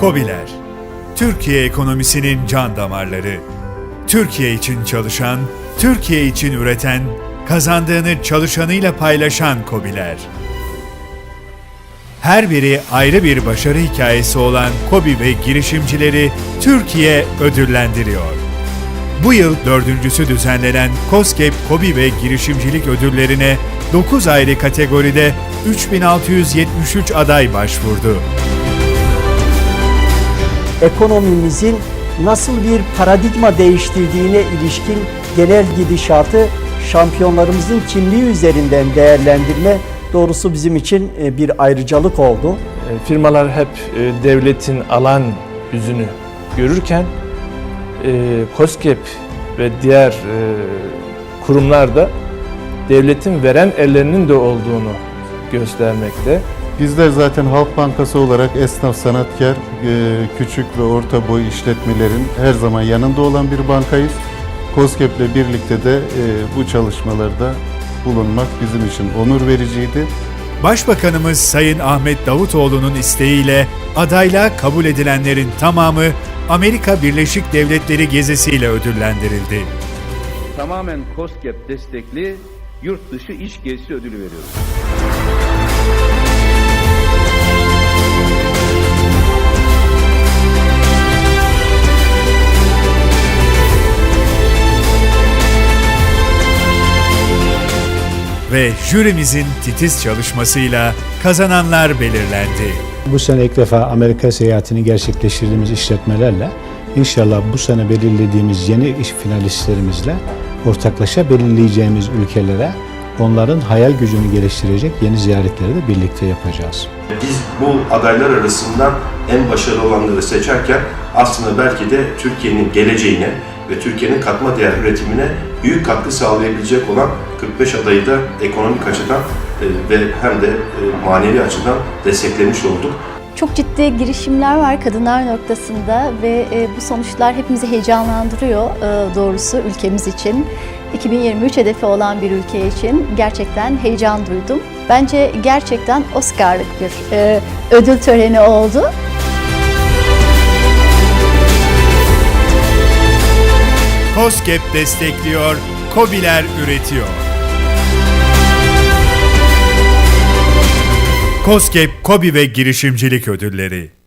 KOBİ'ler, Türkiye ekonomisinin can damarları. Türkiye için çalışan, Türkiye için üreten, kazandığını çalışanıyla paylaşan KOBİ'ler. Her biri ayrı bir başarı hikayesi olan KOBİ ve girişimcileri Türkiye ödüllendiriyor. Bu yıl dördüncüsü düzenlenen COSGAP KOBİ ve girişimcilik ödüllerine 9 ayrı kategoride 3673 aday başvurdu. Ekonomimizin nasıl bir paradigma değiştirdiğine ilişkin genel gidişatı şampiyonlarımızın kimliği üzerinden değerlendirme doğrusu bizim için e, bir ayrıcalık oldu. E, Firmalar hep e, devletin alan yüzünü görürken COSGAP ve diğer kurumlar da devletin veren ellerinin de olduğunu göstermekte. Bizler zaten Halk Bankası olarak esnaf, sanatkar, e, küçük ve orta boy işletmelerin her zaman yanında olan bir bankayız. COSGAP ile birlikte de e, bu çalışmalarda bulunmak bizim için onur vericiydi. Başbakanımız Sayın Ahmet Davutoğlu'nun isteğiyle adaylığa kabul edilenlerin tamamı Amerika Birleşik Devletleri gezisiyle ödüllendirildi. tamamen COSGAP destekli yurt dışı iş gezisi ödülü veriyoruz. Ve jürimizin titiz çalışmasıyla kazananlar belirlendi. Bu sene ilk defa Amerika seyahatini gerçekleştirdiğimiz işletmelerle inşallah bu sene belirlediğimiz yeni iş finalistlerimizle ortaklaşa belirleyeceğimiz ülkelere onların hayal gücünü geliştirecek yeni ziyaretleri de birlikte yapacağız. Biz bu adaylar arasından en başarılı olanları seçerken aslında belki de Türkiye'nin geleceğine ve Türkiye'nin katma değer üretimine büyük katkı sağlayabilecek olan 45 adayı da ekonomik açıdan e, ve hem de e, manevi açıdan desteklemiş olduk. Çok ciddi girişimler var kadınlar noktasında ve e, bu sonuçlar hepimizi heyecanlandırıyor doğrusu ülkemiz için. 2023 hedefi olan bir ülke için gerçekten heyecan duydum. Bence gerçekten Oscar'lık bir ödül töreni oldu. COSGAP destekliyor, KOBİ'ler üretiyor. COSGAP, KOBİ ve girişimcilik ödülleri